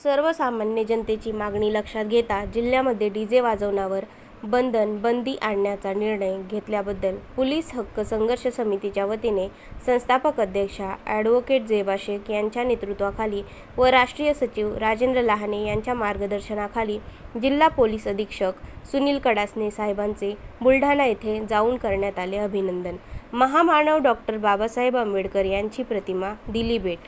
सर्वसामान्य जनतेची मागणी लक्षात घेता जिल्ह्यामध्ये डीजे वाजवण्यावर बंधन बंदी आणण्याचा निर्णय घेतल्याबद्दल पोलीस हक्क संघर्ष समितीच्या वतीने संस्थापक अध्यक्षा ॲडव्होकेट जेबा शेख यांच्या नेतृत्वाखाली व राष्ट्रीय सचिव राजेंद्र लहाने यांच्या मार्गदर्शनाखाली जिल्हा पोलीस अधीक्षक सुनील कडासने साहेबांचे बुलढाणा येथे जाऊन करण्यात आले अभिनंदन. महामानव डॉक्टर बाबासाहेब आंबेडकर यांची प्रतिमा दिली भेट.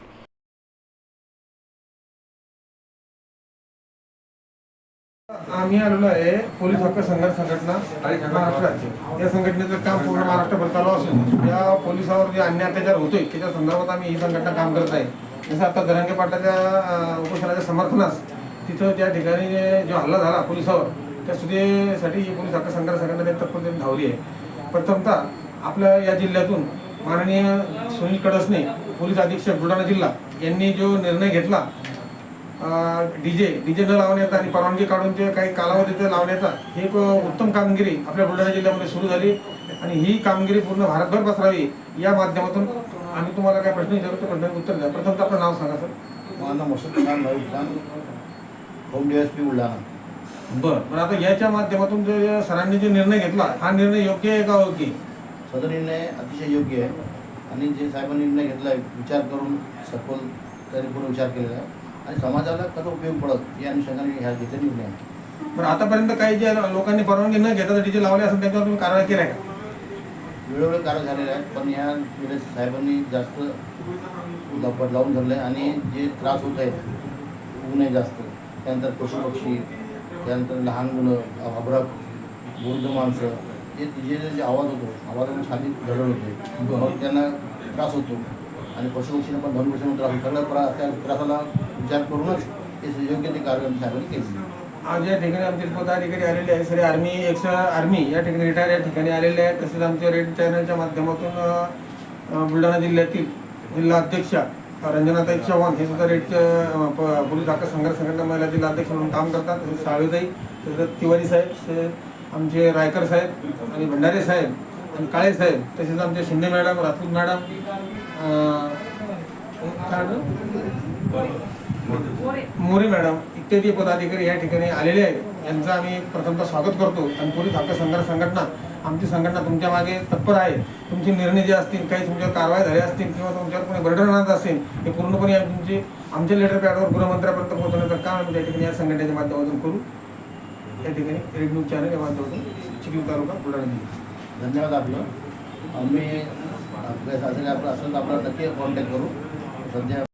आम्ही आलेलो आहे पोलीस हक्क संघर्ष संघटना महाराष्ट्र राज्य. या संघटनेचं काम पूर्ण महाराष्ट्रभर चालू असून या पोलिसावर जे अन्य अत्याचार होतोय त्याच्या संदर्भात आम्ही ही संघटना काम करत आहे. जसं आता धरंगे पाटलाच्या उपोषणाच्या समर्थनास तिथं त्या ठिकाणी जो हल्ला झाला पोलिसावर त्या सुदेसाठी ही पोलीस हक्क संघर्ष संघटना तत्परतेने धावली आहे. प्रथमतः आपल्या या जिल्ह्यातून माननीय सुनील कडसने पोलीस अधीक्षक बुलढाणा जिल्हा यांनी जो निर्णय घेतला डीजे डीजे न लावण्याचा आणि परवानगी काढून जे काही कालावधी ते लावण्याचा ही एक उत्तम कामगिरी आपल्या बुलढाणा जिल्ह्यामध्ये सुरू झाली. आणि ही कामगिरी पूर्ण भारतभर पसरावी या माध्यमातून आम्ही तुम्हाला काय प्रश्न विचारतो त्या प्रश्नाचं उत्तर द्या. प्रथम आपलं नाव सांगा सर. माझं Masood Khan home D S P Buldhana. बरं पण आता याच्या माध्यमातून जे सरांनी जे निर्णय घेतला हा निर्णय योग्य आहे का योग्य? सदर निर्णय अतिशय योग्य आहे. आणि जे साहेबांनी निर्णय घेतला विचार करून सखोल तरीपूर्ण विचार केलेला आहे. आणि समाजाला कसा उपयोग पडत या अनुषंगाने ह्या घेतले निर्णय आहे. बरं आतापर्यंत काही जे लोकांनी परवानगी न घेता डीजे लावले असेल त्याच्यावर तुम्ही कारवाई केल्या का? वेळोवेळी कारवाई झालेल्या आहेत पण या वेळेस साहेबांनी जास्त लपट लावून धरलं आहे आणि जे त्रास होत आहेत ऊन आहे जास्त. त्यानंतर पशुपक्षी त्यानंतर लहान मुलं अभ्रक वृद्ध माणसं जे जे जे आवाज होतो आवाजातून खाली धडड होते मग त्यांना त्रास होतो. आणि पशुपक्षींना पण धनुष्यानं त्रास सगळ्या प्रा त्या त्रासाला विचार करूनच ते योग्य ते कार्यक्रम साहेबांनी केली. आज या ठिकाणी आमचे पदाधिकारी आलेले आहेत. सगळे आर्मी एक्स आर्मी या ठिकाणी रिटायर या ठिकाणी आलेले आहेत. तसेच आमच्या रेड चॅनलच्या माध्यमातून बुलढाणा जिल्ह्यातील जिल्हा अध्यक्षा रंजनाताई चव्हाण हे सुद्धा रेडच्या प- पोलीस हक्क संघर्ष संघटना महिला जिल्हा अध्यक्ष म्हणून काम करतात. तसेच साळवेताई तसेच तिवारी साहेब आमचे रायकर साहेब आणि भंडारे साहेब आणि काळे साहेब तसेच आमचे Shinde madam Rajput madam More madam इत्यादी पदाधिकारी या ठिकाणी आलेले आहेत. यांचं आम्ही प्रथमतः स्वागत करतो आणि पोलीस हक्क संघर्ष संघटना आमची संघटना तुमच्या मागे तत्पर आहे. तुमचे निर्णय जे असतील काही तुमच्यावर कारवाई झाले असतील किंवा तुमच्यावर कोणी बर्डन आणत असेल हे पूर्णपणे आम्ही तुमचे आमच्या लेटर पॅडवर गृहमंत्र्यापर्यंत पोहोचवण्याचं काम आम्ही त्या ठिकाणी या संघटनेच्या माध्यमातून करू. या ठिकाणी रेड न्यूज चॅनल या माध्यमातून चिखली तालुका बुलढाणा जिल्हा धन्यवाद आपलं. आम्ही आपल्या असेल आपलं असेल तर आपल्याला नक्की कॉन्टॅक्ट करू. सध्या